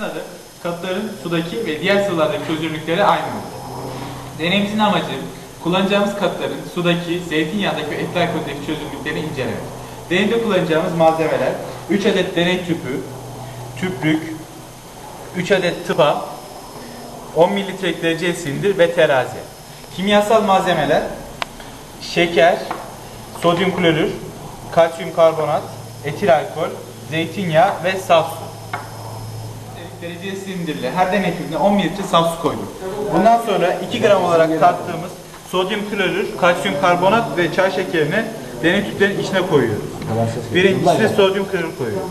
Adı katların sudaki ve diğer sıvılardaki çözünürlükleri aynı olur. Deneyimizin amacı kullanacağımız katların sudaki, zeytinyağındaki ve etli alkoldeki çözünürlüklerini incelemek. Deneyimde kullanacağımız malzemeler 3 adet deney tüpü, tüplük, 3 adet tıpa, 10 mililitrelik dereceli silindir ve terazi. Kimyasal malzemeler şeker, sodyum klorür, kalsiyum karbonat, etil alkol, zeytinyağı ve saf su. Dereceli silindirli her deney tüpüne 10 mililitre saf su koyduk. Bundan sonra 2 gram olarak tarttığımız sodyum klorür, kalsiyum karbonat ve çay şekerini deney tüplerin içine koyuyoruz. Birincisine sodyum klorür koyuyoruz.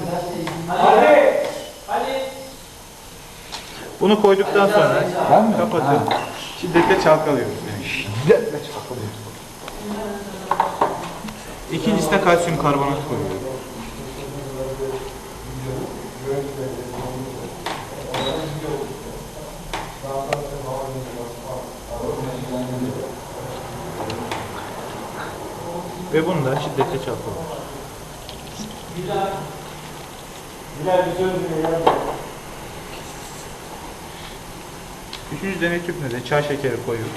Bunu koyduktan sonra kapatıp şiddetle çalkalıyoruz. Şiddetle çarpılıyor. İkincisine kalsiyum karbonat koyuyoruz. Ve bunu da şiddetle çalkalıyoruz. Üçüncü deney tüpüne de çay şekeri koyuyoruz.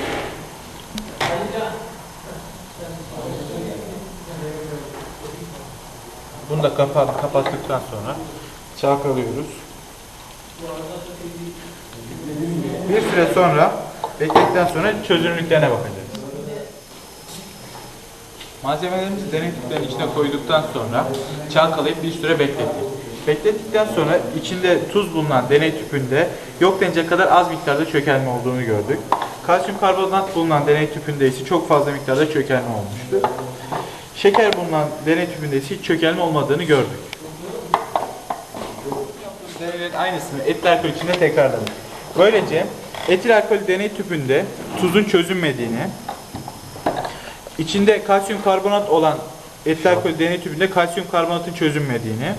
Bunu da kapat, kapattıktan sonra çalkalıyoruz. Bir süre sonra bekledikten sonra çözünürlüklerine bakacağız. Malzemelerimizi deney tüplerinin içine koyduktan sonra çalkalayıp bir süre beklettik. Beklettikten sonra içinde tuz bulunan deney tüpünde yok denecek kadar az miktarda çökelme olduğunu gördük. Kalsiyum karbonat bulunan deney tüpünde ise çok fazla miktarda çökelme olmuştu. Şeker bulunan deney tüpünde ise hiç çökelme olmadığını gördük. Deneylerin aynısını etil alkol içinde tekrarladık. Böylece etil alkol deney tüpünde tuzun çözünmediğini, içinde kalsiyum karbonat olan etil alkol deney tüpünde kalsiyum karbonatın çözünmediğini,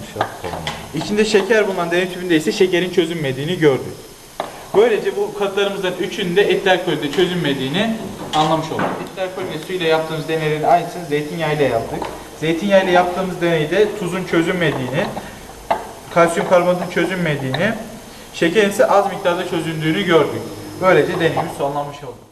içinde şeker bulunan deney tüpünde ise şekerin çözünmediğini gördük. Böylece bu katlarımızdan üçünün de etil alkolde çözünmediğini anlamış olduk. Etil alkol ve su ile yaptığımız deneylerin aynısını zeytinyağı ile yaptık. Zeytinyağı ile yaptığımız deneyde tuzun çözünmediğini, kalsiyum karbonatın çözünmediğini, şekerin ise az miktarda çözündüğünü gördük. Böylece deneyimiz sonlanmış oldu.